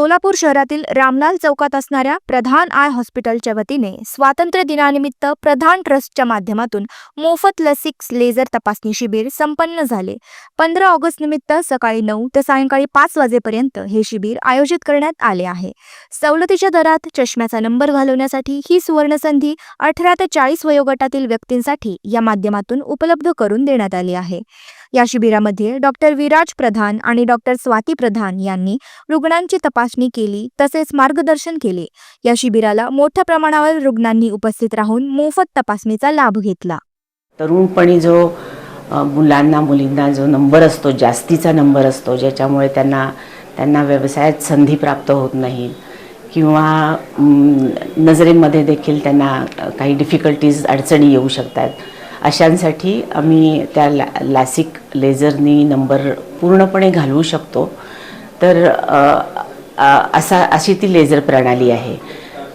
सोलापूर शहरातील रामलाल चौकात असणाऱ्या प्रधान आय हॉस्पिटलच्या वतीने स्वातंत्र्य दिनानिमित्त प्रधान ट्रस्टच्या माध्यमातून मोफत लसिक लेझर तपासणी शिबिर संपन्न झाले. पंधरा ऑगस्ट निमित्त सकाळी नऊ ते सायंकाळी पाच वाजेपर्यंत हे शिबिर आयोजित करण्यात आले आहे. सवलतीच्या दरात चष्म्याचा नंबर घालवण्यासाठी ही सुवर्णसंधी अठरा ते चाळीस वयोगटातील व्यक्तींसाठी या माध्यमातून उपलब्ध करून देण्यात आली आहे. या शिबिरामध्ये डॉक्टर विराज प्रधान आणि डॉक्टर स्वाती प्रधान यांनी रुग्णांची तपासणी केली तसेच मार्गदर्शन केले. या शिबिराला मोठ्या प्रमाणावर रुग्णांनी उपस्थित राहून मोफत तपासणीचा लाभ घेतला. तरुणपणी जो मुलांना मुलींना जो नंबर असतो जास्तीचा नंबर असतो ज्याच्यामुळे त्यांना त्यांना व्यवसायात संधी प्राप्त होत नाही किंवा नजरेमध्ये देखील त्यांना काही डिफिकल्टीज अडचणी येऊ शकतात अशांसाठी आम्ही त्या लॅ लॅसिक लेझरनी नंबर पूर्णपणे घालवू शकतो. तर असा अशी ती लेझर प्रणाली आहे.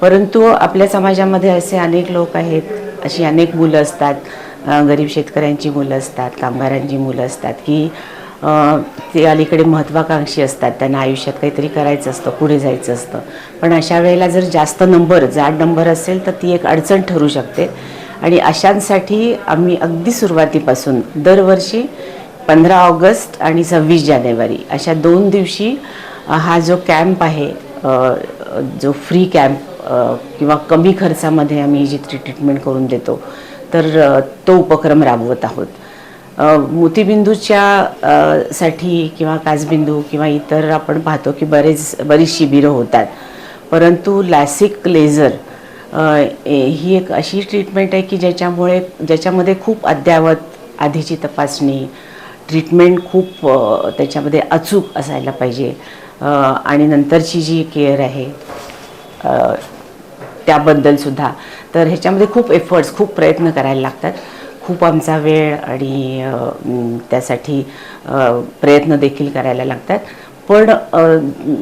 परंतु आपल्या समाजामध्ये असे अनेक लोक आहेत अशी अनेक मुलं असतात. गरीब शेतकऱ्यांची मुलं असतात कामगारांची मुलं असतात की ते अलीकडे महत्त्वाकांक्षी असतात. त्यांना आयुष्यात काहीतरी करायचं असतं पुढे जायचं असतं. पण अशा वेळेला जर जास्त नंबर जाड नंबर असेल तर ती एक अडचण ठरू शकते. आणि अशांसाठी आम्ही अगदी सुरुवातीपासून दरवर्षी पंधरा ऑगस्ट आणि सव्वीस जानेवारी अशा दोन दिवशी हा जो कॅम्प आहे जो फ्री कॅम्प किंवा कमी खर्चामध्ये आम्ही जी ट्रीटमेंट करून देतो तर तो उपक्रम राबवत आहोत. मोतीबिंदूच्या साठी किंवा काजबिंदू किंवा इतर आपण पाहतो की बरेच बरीच शिबिरं होतात. परंतु लॅसिक लेझर ही एक अशी ट्रीटमेंट आहे की ज्याच्यामुळे ज्याच्यामध्ये खूप अद्ययावत आधीची तपासणी ट्रीटमेंट खूप त्याच्यामध्ये अचूक असायला पाहिजे. आणि नंतरची जी केअर आहे त्याबद्दलसुद्धा तर ह्याच्यामध्ये खूप एफर्ट्स खूप प्रयत्न करायला लागतात. खूप आमचा वेळ आणि त्यासाठी प्रयत्न देखील करायला लागतात. पण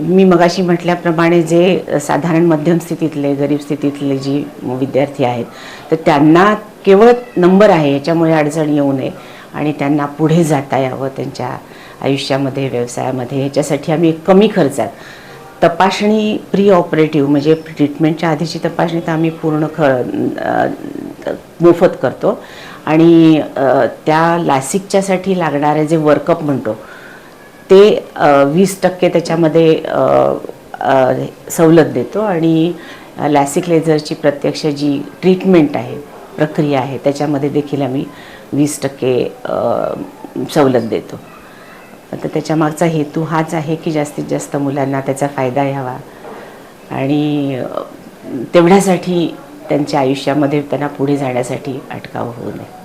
मी मगाशी म्हटल्याप्रमाणे जे साधारण मध्यम स्थितीतले गरीब स्थितीतले जी विद्यार्थी आहेत तर त्यांना केवळ नंबर आहे याच्यामुळे अडचण येऊ नये. आणि त्यांना पुढे जाता यावं त्यांच्या आयुष्यामध्ये व्यवसायामध्ये ह्याच्यासाठी आम्ही कमी खर्चात तपासणी प्री ऑपरेटिव्ह म्हणजे ट्रीटमेंटच्या आधीची तपासणी तर आम्ही पूर्ण ख मोफत करतो. आणि त्या लासिकच्यासाठी लागणारे जे वर्कअप म्हणतो ते वीस टक्के त्याच्यामध्ये सवलत देतो आणि लॅसिक लेझरची प्रत्यक्ष जी ट्रीटमेंट आहे प्रक्रिया आहे त्याच्यामध्ये देखील आम्ही वीस टक्के सवलत देतो. तर त्याच्या मागचा हेतू हाच आहे की जास्तीत जास्त मुलांना त्याचा फायदा घ्यावा आणि तेवढ्यासाठी त्यांच्या आयुष्यामध्ये त्यांना पुढे जाण्यासाठी अटकाव होऊ नये.